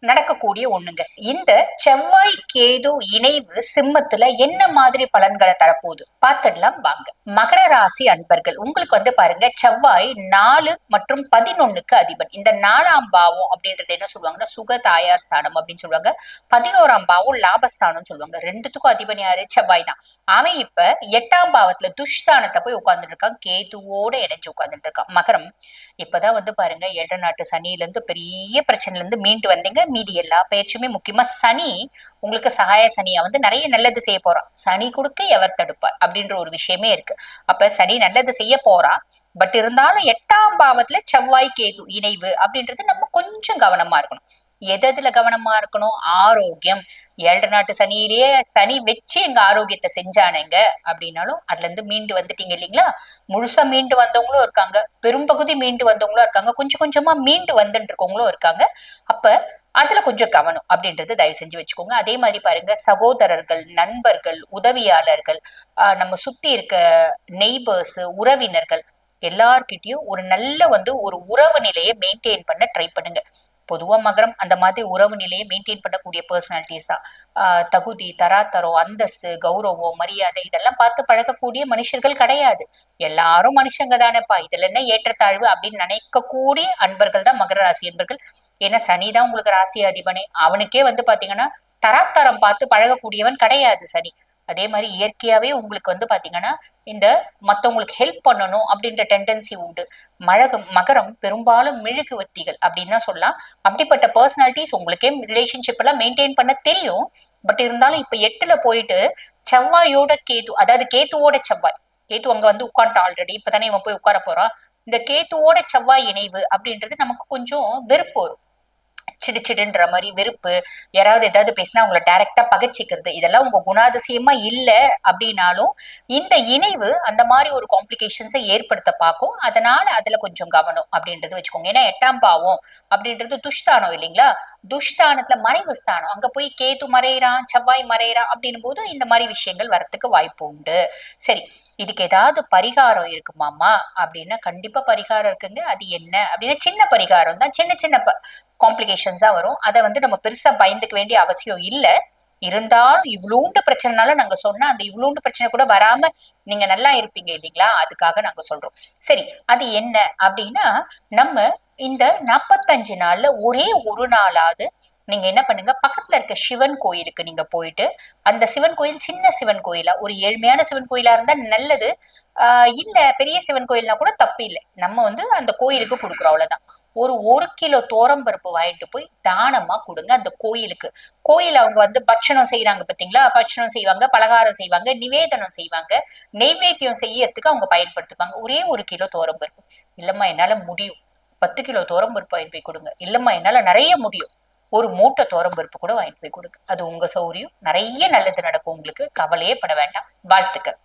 நடக்கக்கூடிய ஒண்ணுங்க. இந்த செவ்வாய் கேது இணைவு சிம்மத்துல என்ன மாதிரி பலன்களை தரப்போகுது? பார்த்துடலாம் வாங்க. மகர ராசி அன்பர்கள் உங்களுக்கு வந்து பாருங்க செவ்வாய் நாலு மற்றும் பதினொன்னுக்கு அதிபன். இந்த நாலாம் பாவம் அப்படின்றது என்ன சொல்லுவாங்கன்னா சுக தாயார் ஸ்தானம் அப்படின்னு சொல்லுவாங்க. பதினோராம் பாவம் லாபஸ்தானம் சொல்லுவாங்க. ரெண்டுத்துக்கும் அதிபன் யாரு? செவ்வாய் தான். அவன் இப்ப எட்டாம் பாவத்துல துஷ்தானத்தை போய் உட்கார்ந்துட்டு இருக்கான். கேதுவோட இணைஞ்சு உட்கார்ந்துட்டு இருக்கான். மகரம் இப்பதான் வந்து பாருங்க ஏழரை நாட்டு சனியில இருந்து பெரிய பிரச்சனைல இருந்து மீண்டு வந்தீங்க. மீதி எல்லா பயிற்சியுமே முக்கியமா சனி உங்களுக்கு சகாய சனியா வந்து நிறைய நல்லது செய்ய போறான் சனி கொடுக்க எவர் தடுப்பார் அப்படின்ற ஒரு விஷயமே இருக்கு. அப்ப சனி நல்லது செய்ய போறான் பட் இருந்தாலும் எட்டாம் பாவத்துல செவ்வாய் கேது இணைவு அப்படின்றது நம்ம கொஞ்சம் கவனமா இருக்கணும். எதுல கவனமா இருக்கணும்? ஆரோக்கியம். ஏழரை நாட்டு சனியிலேயே சனி வச்சு எங்க ஆரோக்கியத்தை செஞ்சானுங்க அப்படின்னாலும் அதுல இருந்து மீண்டு வந்துட்டீங்க இல்லைங்களா? முழுசா மீண்டு வந்தவங்களும் இருக்காங்க. பெரும்பகுதி மீண்டு வந்தவங்களும் இருக்காங்க. கொஞ்சம் கொஞ்சமா மீண்டு வந்துட்டு இருக்கவங்களும் இருக்காங்க. அப்ப அதுல கொஞ்சம் கவனம் அப்படின்றது தயவு செஞ்சு வச்சுக்கோங்க. அதே மாதிரி பாருங்க சகோதரர்கள் நண்பர்கள் உதவியாளர்கள் நம்ம சுத்தி இருக்க நெய்பர்ஸ் உறவினர்கள் எல்லார்கிட்டயும் ஒரு நல்ல வந்து ஒரு உறவு நிலையை மெயின்டைன் பண்ண ட்ரை பண்ணுங்க. பொதுவா மகரம் அந்த மாதிரி உறவு நிலையை மெயின்டைன் பண்ணக்கூடிய பர்சனாலிட்டிஸ் தான். ஆஹ் தகுதி தராத்தரம் அந்தஸ்து கௌரவம் மரியாதை இதெல்லாம் பார்த்து பழகக்கூடிய மனுஷர்கள் கிடையாது. எல்லாரும் மனுஷங்க தானேப்பா இதுல என்ன ஏற்றத்தாழ்வு அப்படின்னு நினைக்கக்கூடிய அன்பர்கள் தான் மகர ராசி அன்பர்கள் ஏன்னா சனிதான் உங்களுக்கு ராசி அதிபனே. அவனுக்கே வந்து பாத்தீங்கன்னா தராத்தரம் பார்த்து பழகக்கூடியவன் கிடையாது சனி. அதே மாதிரி இயற்கையாவே உங்களுக்கு வந்து பாத்தீங்கன்னா இந்த மத்தவங்களுக்கு ஹெல்ப் பண்ணணும் அப்படின்ற டெண்டன்சி உண்டு. மழகம் மகரம் பெரும்பாலும் மெழுகுவத்திகள் அப்படின்னு தான் சொல்லலாம். அப்படிப்பட்ட பர்சனாலிட்டிஸ் உங்களுக்கே ரிலேஷன்ஷிப் எல்லாம் மெயின்டைன் பண்ண தெரியும். பட் இருந்தாலும் இப்ப எட்டுல போயிட்டு செவ்வாயோட கேது அதாவது கேத்துவோட செவ்வாய். கேத்து அங்க வந்து உட்காந்துட்டா ஆல்ரெடி இப்பதானே இவன் போய் உட்கார போறான். இந்த கேத்துவோட செவ்வாய் இணைவு அப்படின்றது நமக்கு கொஞ்சம் வெறுப்பு வரும். சிடு சிடுன்ற மாதிரி வெறுப்பு யாராவது ஏதாவது பேசினா உங்களை டைரக்டா பகச்சிக்கிறது இதெல்லாம் உங்க குணாதிசயமா இல்ல அப்படின்னாலும் இந்த இணைவு அந்த மாதிரி ஒரு காம்ப்ளிகேஷன்ஸை ஏற்படுத்த பார்க்கும். அதனால அதுல கொஞ்சம் கவனம் அப்படின்றது வச்சுக்கோங்க. ஏன்னா எட்டாம் பாவம் அப்படின்றது துஷ்தானம் இல்லைங்களா? துஷ்தானத்துல மறைவு ஸ்தானம். அங்க போய் கேத்து மறையிறான் செவ்வாய் மறையிறான் அப்படின்னும் போது இந்த மாதிரி விஷயங்கள் வரத்துக்கு வாய்ப்பு உண்டு. சரி இதுக்கு ஏதாவது பரிகாரம் இருக்குமாமா அப்படின்னா கண்டிப்பா பரிகாரம் இருக்குங்க. அது என்ன? அப்படின்னா சின்ன பரிகாரம் தான். சின்ன சின்ன காம்ப்ளிகேஷன்ஸ் தான் வரும். அதை வந்து நம்ம பெருசா பயந்துக்க வேண்டிய அவசியம் இல்லை. இருந்தாலும் இவ்வளோண்டு பிரச்சனைனால நாங்க சொன்னா அந்த இவ்வளோண்டு பிரச்சனை கூட வராம நீங்க நல்லா இருப்பீங்க இல்லைங்களா? அதுக்காக நாங்க சொல்றோம். சரி அது என்ன அப்படின்னா நம்ம இந்த நாற்பத்தஞ்சு நாள்ல ஒரே ஒரு நாளாவது நீங்க என்ன பண்ணுங்க பக்கத்துல இருக்க சிவன் கோயிலுக்கு நீங்க போயிட்டு அந்த சிவன் கோயில் சின்ன சிவன் கோயிலா ஒரு ஏழ்மையான சிவன் கோயிலா இருந்தா நல்லது. ஆஹ் இல்ல பெரிய சிவன் கோயில்னா கூட தப்பு இல்லை. நம்ம வந்து அந்த கோயிலுக்கு கொடுக்குறோம் அவ்வளவுதான். ஒரு ஒரு கிலோ தோரம்பருப்பு வாங்கிட்டு போய் தானமா கொடுங்க அந்த கோயிலுக்கு. கோயில் அவங்க வந்து பட்சணம் செய்யறாங்க பாத்தீங்களா? பட்சணம் செய்வாங்க பலகாரம் செய்வாங்க நிவேதனம் செய்வாங்க நெய்வேத்தியம் செய்யறதுக்கு அவங்க பயன்படுத்துவாங்க ஒரே ஒரு கிலோ தோரம்பருப்பு இல்லம்மா என்னால முடியும். பத்து கிலோ தோரம்பருப்பு வாங்கிட்டு போய் கொடுங்க. இல்லம்மா என்னால நிறைய முடியும். ஒரு மூட்டை தோரம்பருப்பு கூட வாங்கிட்டு போய் கொடுங்க. அது உங்க சௌரியம். நிறைய நல்லது நடக்கும் உங்களுக்கு. கவலையே பட வேண்டாம். வாழ்த்துக்கள்.